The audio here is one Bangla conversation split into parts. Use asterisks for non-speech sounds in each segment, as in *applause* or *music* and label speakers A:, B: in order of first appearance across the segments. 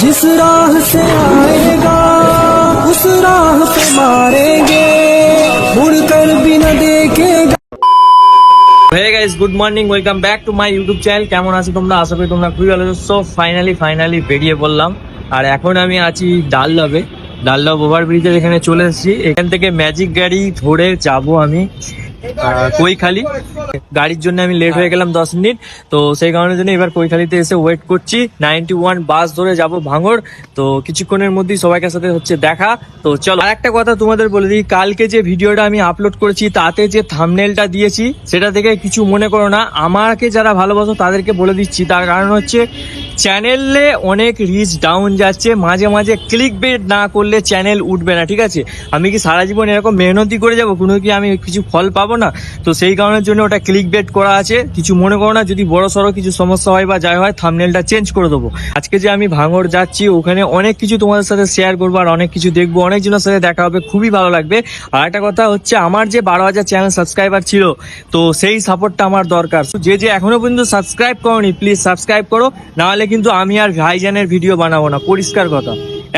A: जिस राह से आएगा उस राह पे मारेंगे मुड़कर भी न देखेगा
B: hey guys good morning welcome back to my YouTube channel কেমন আছো তোমরা আশা করি তোমরা খুবই ভালো সো ফাইনালি ফাইনালি বেরিয়ে পড়লাম আর এখন আমি আছি ডাল্লবে ডাল্লব ওভার ব্রিজের এখানে চলে এসেছি, এখান থেকে ম্যাজিক গাড়ি ধরে যাব আমি কৈখালি। গাড়ির জন্য আমি লেট হয়ে গেলাম দশ মিনিট, তো সেই কারণের জন্য এবার কৈখালিতে এসে ওয়েট করছি। নাইনটি ওয়ান বাস ধরে যাব ভাঙড়, তো কিছুক্ষণের মধ্যেই সবাইকার সাথে হচ্ছে দেখা। তো চলো, আর একটা কথা তোমাদের বলে দিই, কালকে যে ভিডিওটা আমি আপলোড করেছি, তাতে যে থামনেলটা দিয়েছি, সেটা থেকে কিছু মনে করো না। আমাকে যারা ভালোবাসো, তাদেরকে বলে দিচ্ছি। তার কারণ হচ্ছে চ্যানেলে অনেক রিচ ডাউন যাচ্ছে, মাঝে মাঝে ক্লিক বেট না করলে চ্যানেল উঠবে না, ঠিক আছে? আমি কি সারা জীবন এরকম মেহনতি করে যাব? কোনো কি আমি কিছু ফল পাবো না? তো সেই কারণের জন্য ওটা ক্লিক বেট করা আছে। কিছু মনে করো না, যদি বড় সড়ো কিছু সমস্যা হয় বা যাই হয় থামনেলটা চেঞ্জ করে দেবো। আজকে যে আমি ভাঙর যাচ্ছি, ওখানে অনেক কিছু তোমাদের সাথে শেয়ার করব আর অনেক কিছু দেখব। অনেকজনের সাথে দেখা হবে, খুবই ভালো লাগবে। আর একটা কথা হচ্ছে, আমার যে বারো হাজার চ্যানেল সাবস্ক্রাইবার ছিল, তো সেই সাপোর্টটা আমার দরকার। যে যে এখনও পর্যন্ত সাবস্ক্রাইব করোনি প্লিজ সাবস্ক্রাইব করো। নাহলে কিন্তু আমি আর ভাইজানের ভিডিও বানাবো না পরিষ্কার কথা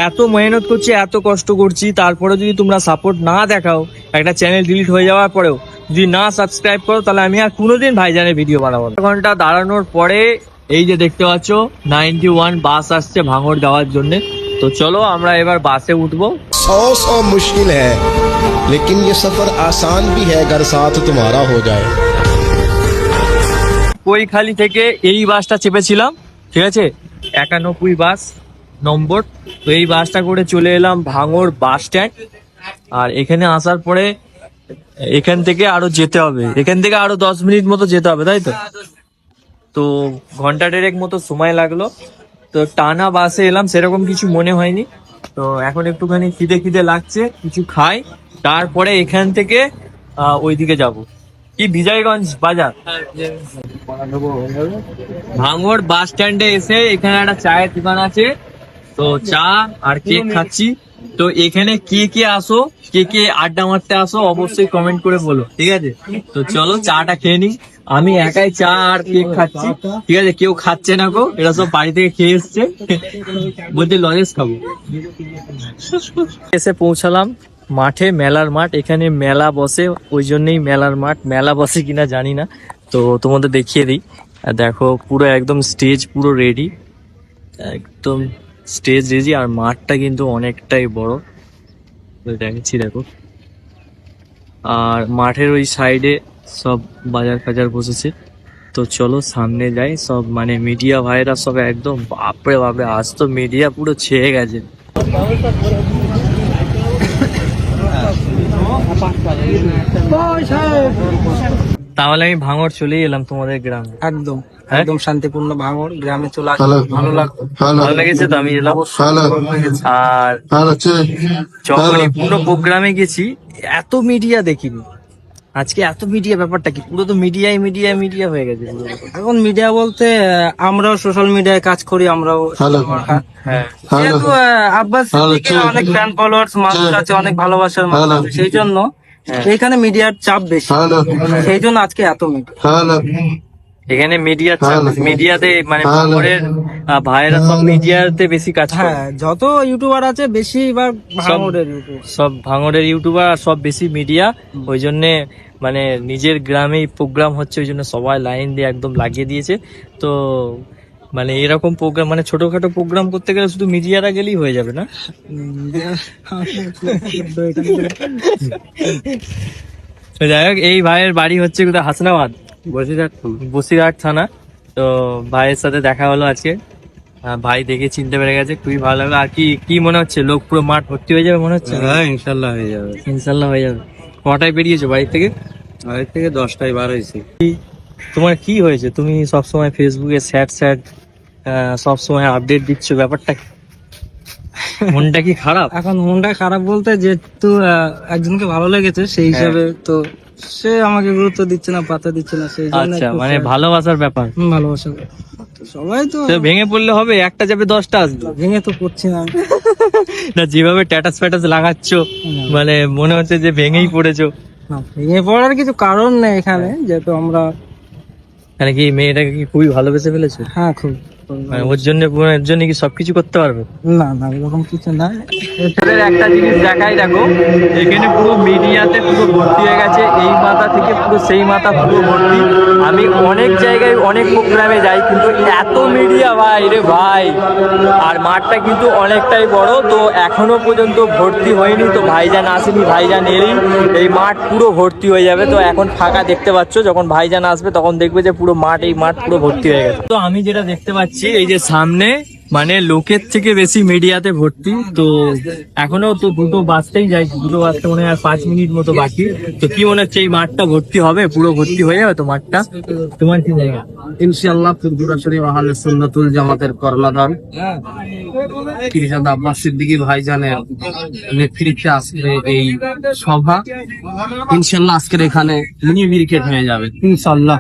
B: এত মেহনত করছি এত কষ্ট করছি তারপরে যদি তোমরা সাপোর্ট না দেখাও একটা চ্যানেল ডিলিট হয়ে যাওয়ার পরেও যদি না সাবস্ক্রাইব করো তাহলে আমি আর কোনোদিন ভাইজানের ভিডিও বানাবো না ঘন্টা দাঁড়ানোর পরে এই যে দেখতে পাচ্ছ নাইনটি ওয়ান বাস আসছে ভাঙড় যাওয়ার জন্য তো চলো আমরা এবার বাসে উঠবো
C: सौ सौ मुश्किल है लेकिन ये सफर आसान भी है अगर साथ तुम्हारा हो जाए
B: কৈখালি থেকে এই বাসটা চেপেছিলাম ঠিক আছে? একানব্বই বাস নম্বর। তো এই বাসটা করে চলে এলাম ভাঙর বাস স্ট্যান্ড। আর এখানে আসার পরে এখান থেকে আরও যেতে হবে। এখান থেকে আরও দশ মিনিট মতো যেতে হবে, তাই তো? তো ঘণ্টা দেড়েক মতো সময় লাগল। তো টানা বাসে এলাম, সেরকম কিছু মনে হয়নি। তো এখন একটুখানি খিদে খিদে লাগছে, কিছু খাই। তারপরে এখান থেকে ওইদিকে যাব। কি বিজয়গঞ্জ বাজার? ভাঙড় বাস স্ট্যান্ডে এসে এখানে একটা চায়ের দোকান আছে। তো চা আর কেক খাচ্ছি। তো এখানে কে কে আসো, কে কে আড্ডা মারতে আসো অবশ্যই কমেন্ট করে বলো, ঠিক আছে? তো চলো চাটা খেয়ে নি আমি একাই চা আর কেক খাচ্ছি, ঠিক আছে? কেউ খাচ্ছে না গো, এরা সব বাড়ি থেকে খেয়ে এসছে। বলতে লজেস খাব। এসে পৌঁছালাম। মাঠে, মেলার মাঠ। এখানে মেলা বসে, ওই জন্যই মেলার মাঠ। মেলা বসে কিনা জানি না। তো তোমাদের দেখিয়ে দিই। দেখো, পুরো একদম স্টেজ পুরো রেডি একদম স্টেজ রেডি আর মাঠটা কিন্তু অনেকটাই বড়। তো দেখাচ্ছি, দেখো। আর মাঠের ওই সাইডে সব বাজার ফাজার বসেছে। তো চলো, সামনে যাই। সব মানে মিডিয়া ভাইরা সব একদম বাপরে বাপরে, আজ তো মিডিয়া পুরো ছেয়ে গেছে। তাহলে আমি ভাঙর চলে এলাম তোমাদের গ্রামে।
A: একদম
B: হ্যাঁ?
A: একদম শান্তিপূর্ণ ভাঙর গ্রামে চলে আসলে ভালো লাগল।
B: ভালো লেগেছে তো আমি এলাম। আর যখন পুরো প্রোগ্রামে গেছি এত মিডিয়া দেখিনি। আজকে এত মিডিয়া ব্যাপারটা কি? পুরো তো মিডিয়াই মিডিয়া মিডিয়া হয়ে গেছে
A: এখন মিডিয়া বলতে আহ, আমরাও সোশ্যাল মিডিয়ায় কাজ করি আমরাও
B: হ্যাঁ।
A: যেহেতু আব্বাস। অনেক ফ্যান ফলোয়ার্স মানুষ আছে অনেক ভালোবাসার মানুষ আছে সেই জন্য এখানে মিডিয়ার চাপ বেশি। সেই জন্য আজকে এত মিডিয়া
B: এখানে মিডিয়া মিডিয়াতে মানে। ভাঙড়ের ভাইয়েরা সব মিডিয়াতে বেশি কাজ করে।
A: হ্যাঁ যত ইউটিউবার আছে বেশিরভাগ ভাঙড়ের ইউটিউব
B: সব ভাঙড়ের ইউটিউবার আর সব বেশি মিডিয়া ওই জন্যে মানে নিজের গ্রামেই প্রোগ্রাম হচ্ছে ওই জন্য সবাই লাইন দিয়ে একদম লাগিয়ে দিয়েছে। তো মানে এরকম প্রোগ্রাম মানে ছোটখাটো প্রোগ্রাম করতে গেলে শুধু মিডিয়ারা গেলেই হয়ে যাবে না? *laughs* যাই হোক এই ভাইয়ের বাড়ি হচ্ছে কোথায়? হাসনাবাদ। বসিরহাট বসিরহাট থানা। তো ভাইয়ের সাথে দেখা হলো আজকে। ভাই দেখে চিনতে পেরে গেছে খুবই ভালো লাগল। আর কি কি মনে হচ্ছে? লোক পুরো মাঠ ভর্তি হয়ে যাবে মনে হচ্ছে?
D: হ্যাঁ ইনশাল্লাহ হয়ে যাবে।
B: ইনশাল্লাহ হয়ে যাবে। কটায় বেরিয়েছো বাড়ি থেকে?
D: বাড়ি থেকে দশটায় বার হয়েছি।
B: তোমার কি হয়েছে? তুমি সবসময় ফেসবুকে স্যাড স্যাড সব সময় আপডেট দিচ্ছ ব্যাপারটা? মনটা কি খারাপ?
A: এখন মনটা খারাপ বলতে যেহেতু একজনকে ভালো লেগেছে সেই
B: হ্যাঁ।
A: হিসাবে তো সে আমাকে গুরুত্ব দিচ্ছে না পাতা দিচ্ছে না সেই জন্য
B: আচ্ছা মানে ভালোবাসার ব্যাপার।
A: হুম, ভালোবাসা সবাই তো
B: ভেঙে পড়লে হবে একটা যাবে দশটা আসবে।
A: ভেঙে তো করছি না। *laughs*
B: না যেভাবে ট্যাটাস ফ্যাটাস লাগাচ্ছ মানে মনে হচ্ছে যে ভেঙেই পড়েছো।
A: ভেঙে পড়ার কিছু কারণ নেই এখানে যেহেতু আমরা
B: মানে কি মেয়েটাকে কি খুবই ভালোবেসে ফেলেছো?
A: হ্যাঁ খুব।
B: মানে ওর জন্য ওর জন্য কি সবকিছু করতে পারবে?
D: না না এরকম কিছু না।
B: এদের একটা জিনিস দেখাই দেখো এখানে পুরো মিডিয়াতে পুরো ভর্তি হয়ে গেছে এই মাথা থেকে পুরো সেই মাথা পুরো ভর্তি। আমি অনেক জায়গায় অনেক প্রোগ্রামে যাই কিন্তু এত মিডিয়া ভাই রে ভাই। আর মাঠটা কিন্তু অনেকটাই বড় তো এখনও পর্যন্ত ভর্তি হয়নি তো ভাইজান আসেনি ভাইজান এলেই এই মাঠ পুরো ভর্তি হয়ে যাবে। তো এখন ফাঁকা দেখতে পাচ্ছ যখন ভাইজান আসবে তখন দেখবে যে পুরো মাঠ এই মাঠ পুরো ভর্তি হয়ে গেছে। তো আমি যেটা দেখতে পাচ্ছি এই যে সামনে মানে লোকের থেকে বেশি মিডিয়াতে ভর্তি তো এখনও তো দুটো বাসতেই যাই দুটো বাসতে মনে হয় পাঁচ মিনিট মতো বাকি। তো কি মনে হচ্ছে এই মাঠটা ভর্তি হবে? পুরো ভর্তি হয়ে যাবে তো মাঠটা? তোমার কি জায়গা?
D: ইনশাআল্লাহ ফুরফুরা শরীফ আহলে সুন্নাতুল জামাতের কর্ণধার। কিরশাদ আব্বাস সিদ্দিকী ভাইজানের নেতৃত্বে আজকে এই সভা। ইনশাআল্লাহ আজকের এখানে মিনি ব্রিকেট হয়ে যাবে। ইনশাআল্লাহ।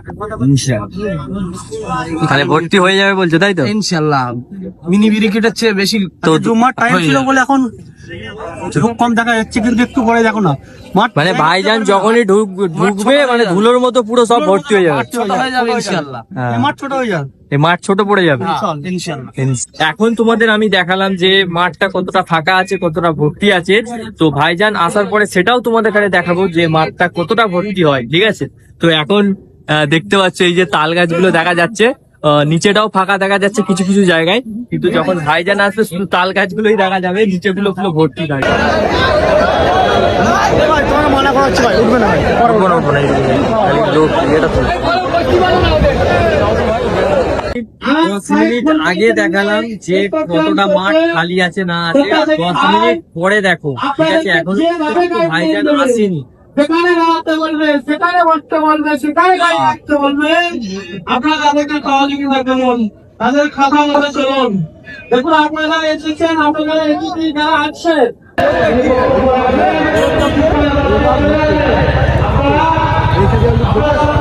B: তাহলে ভর্তি হয়ে যাবে বলছো তাই তো?
D: ইনশাআল্লাহ। মিনি ব্রিকেটের চেয়ে বেশি
B: তো
E: জুম্মার টাইম ছিল বলে এখন কম দেখা যাচ্ছে কিন্তু একটু পরে দেখো না।
B: মানে ভাইজান যখনই ঢুকবে মানে ধুলোর মতো পুরো সব ভর্তি হয়ে যাবে।
E: ছোট হয়ে যাবে ইনশাআল্লাহ
B: হ্যাঁ।
E: মাঠ ছোট হয়ে যাবে।
B: মাঠ ছোট পড়ে যাবে। এখন তোমাদের আমি দেখালাম যে মাঠটা কতটা ফাঁকা আছে কতটা ভর্তি আছে। তো ভাইজান আসার পরে সেটাও তোমাদের কাছে দেখাবো যে মাঠটা কতটা ভর্তি হয় ঠিক আছে? তো এখন আহ, দেখতে পাচ্ছ এই যে তাল গাছগুলো দেখা যাচ্ছে। নিচেটাও ফাঁকা দেখা যাচ্ছে কিছু কিছু জায়গায় কিন্তু যখন ভাইজান আসবে, শুধু তাল গাছগুলোই দেখা যাবে নিচে নিচেগুলো পুরো ভর্তি থাকে। দশ মিনিট আগে দেখালাম যে কতটা মাঠ খালি আছে না আছে দশ মিনিট পরে দেখো, ঠিক আছে, এখন ভাইজান আসেনি
F: সেখানে দাঁড়াতে বলবে, সেখানে বসতে বলবে, সেখানে গাড়ি রাখতে বলবে। আপনারা তাদেরকে সহযোগিতা করুন, তাদের খাতা মতো চলুন। দেখুন, আপনারা এসেছেন, আপনারা এসেছি যারা আছে আলে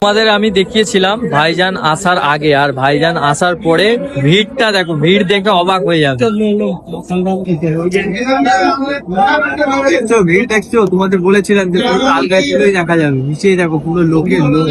B: তোমাদের আমি দেখিয়েছিলাম ভাইজান আসার আগে, আর ভাইজান আসার পরে ভিড়টা দেখো, ভিড় দেখে অবাক হয়ে যাবে। ভিড় দেখছ? তোমাদের বলেছিলাম যে আলগায় তুলেই দেখা যাবে। নিচেই দেখো পুরো লোকের লোক।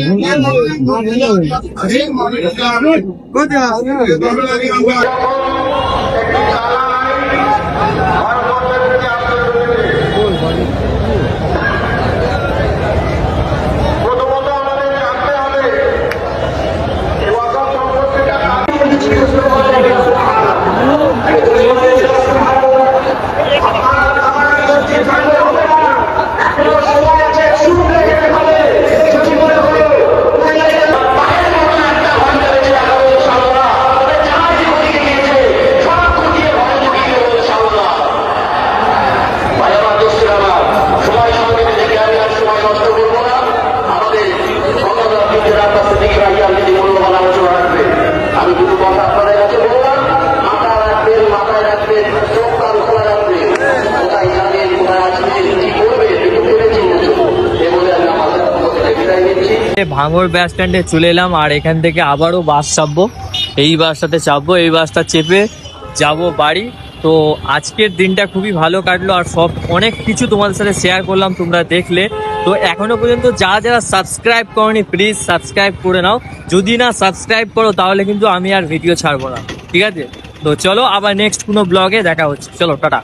B: ভাঙর বাস স্ট্যান্ডে চলে এলাম আর এখান থেকে আবারও বাস চাপবো। এই বাসটাতে চাপবো, এই বাসটা চেপে যাব বাড়ি। তো আজকের দিনটা খুবই ভালো কাটলো আর সব, অনেক কিছু তোমাদের সাথে শেয়ার করলাম, তোমরা দেখলে। তো এখনও পর্যন্ত যারা যারা সাবস্ক্রাইব করনি প্লিজ সাবস্ক্রাইব করে নাও। যদি না সাবস্ক্রাইব করো, তাহলে কিন্তু আমি আর ভিডিও ছাড়বো না। ঠিক আছে? তো চলো আবার নেক্সট কোনো ব্লগে দেখা হচ্ছে। চলো, টাটা।